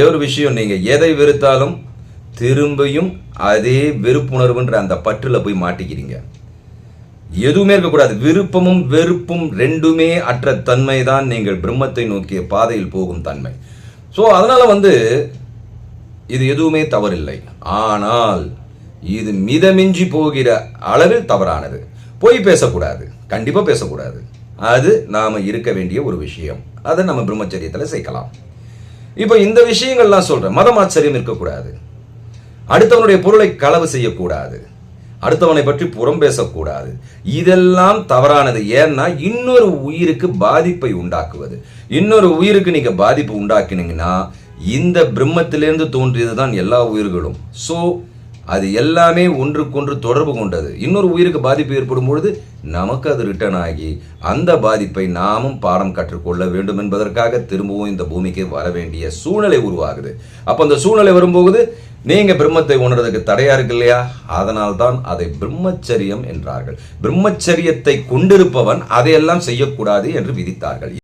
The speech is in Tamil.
ஒரே ஒரு விஷயம் நீங்க எதை வெறுத்தாலும் திரும்பியும் அதே வெறுப்புணர்வுன்ற அந்த பற்றுல போய் மாட்டிக்கிறீங்க. எதுவுமே இருக்கக்கூடாது. விருப்பமும் வெறுப்பும் ரெண்டுமே அற்ற தன்மை தான் நீங்கள் பிரம்மத்தை நோக்கிய பாதையில் போகும் தன்மை. ஸோ அதனால வந்து இது எதுவுமே தவறில்லை. ஆனால் இது மிதமிஞ்சி போகிற அளவில் தவறானது. பொய் பேசக்கூடாது. கண்டிப்பாக பேசக்கூடாது. அது நாம இருக்க வேண்டிய ஒரு விஷயம். அதை நம்ம பிரம்மச்சரியத்தில் சேர்க்கலாம். இப்போ இந்த விஷயங்கள்லாம் சொல்றேன். மதமாச்சரியம் இருக்கக்கூடாது. அடுத்தவனுடைய பொருளை களவு செய்யக்கூடாது. அடுத்தவனை பற்றி புறம் பேசக்கூடாது. இதெல்லாம் தவறானது. ஏன்னா இன்னொரு உயிருக்கு பாதிப்பை உண்டாக்குவது. இன்னொரு உயிருக்கு நீங்க பாதிப்பு உண்டாக்கினீங்கன்னா இந்த பிரம்மத்திலிருந்து தோன்றியது தான் எல்லா உயிர்களும். ஸோ அது எல்லாமே ஒன்றுக்கொன்று தொடர்பு கொண்டது. இன்னொரு உயிருக்கு பாதிப்பு ஏற்படும் பொழுது நமக்கு அது ரிட்டர்ன் ஆகி அந்த பாதிப்பை நாமும் பாடம் கற்றுக்கொள்ள வேண்டும் என்பதற்காக திரும்பவும் இந்த பூமிக்கு வர வேண்டிய சூழ்நிலை உருவாகுது. அப்போ அந்த சூழ்நிலை வரும்போது நீங்க பிரம்மத்தை உணர்றதுக்கு தடையா இருக்கு இல்லையா? அதனால் தான் அதை பிரம்மச்சரியம் என்றார்கள். பிரம்மச்சரியத்தை கொண்டிருப்பவன் அதையெல்லாம் செய்யக்கூடாது என்று விதித்தார்கள்.